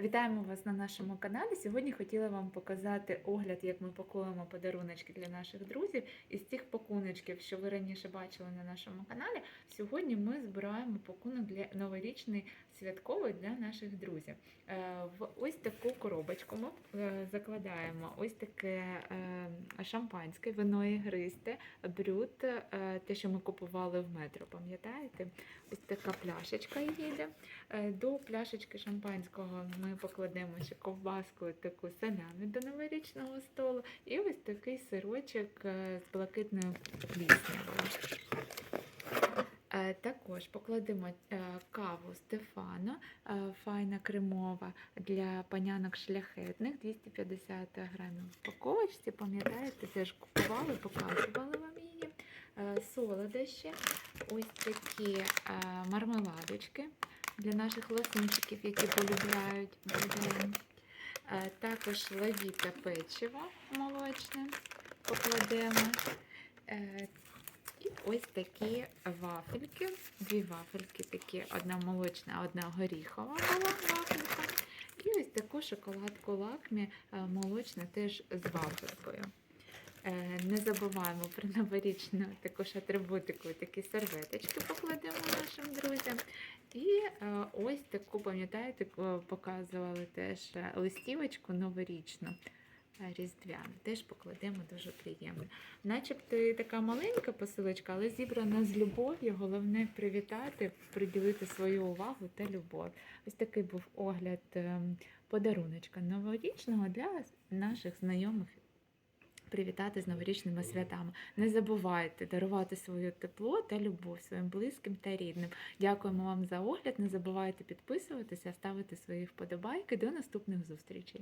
Вітаємо вас на нашому каналі. Сьогодні хотіла вам показати огляд, як ми пакуємо подаруночки для наших друзів. Із цих пакуночків, що ви раніше бачили на нашому каналі, сьогодні ми збираємо пакунок для новорічний святковий для наших друзів. Е, В ось таку коробочку ми е, закладаємо ось таке е, шампанське, вино ігристе, брют, те, що ми купували в метро, пам'ятаєте? Ось така пляшечка їде. До пляшечки шампанського ми покладемо ще ковбаску таку салямі до новорічного столу. І ось такий сирочок е, з блакитною пліснявою. Е, Також покладемо е, каву Стефано, файна кремова для панянок шляхетних, 250 грамів в упаковочці. Пам'ятаєте, теж купували, показували вам її. Солодощі, ось такі мармеладочки для наших лосинчиків, які полюбляють. Е, Також лавіта печиво молочне покладемо. Е, І ось такі вафельки, дві вафельки, такі, одна молочна, одна горіхова була вафелька. І ось таку шоколадку лакмі е, молочна теж з вафелькою. Забуваємо про новорічну також атрибутику, такі серветочки покладемо нашим друзям. І е, ось таку, пам'ятаєте, показували теж е, листівочку новорічну. е, Різдвяну теж покладемо дуже приємно. Начебто і така маленька посилочка, але зібрана з любов'ю. Головне привітати, приділити свою увагу та любов. Ось такий був огляд ем, подаруночка новорічного для наших знайомих. Привітати з новорічними святами. Не забувайте дарувати своє тепло та любов своїм близьким та рідним. Дякуємо вам за огляд. Не забувайте підписуватися, ставити свої вподобайки. До наступних зустрічей.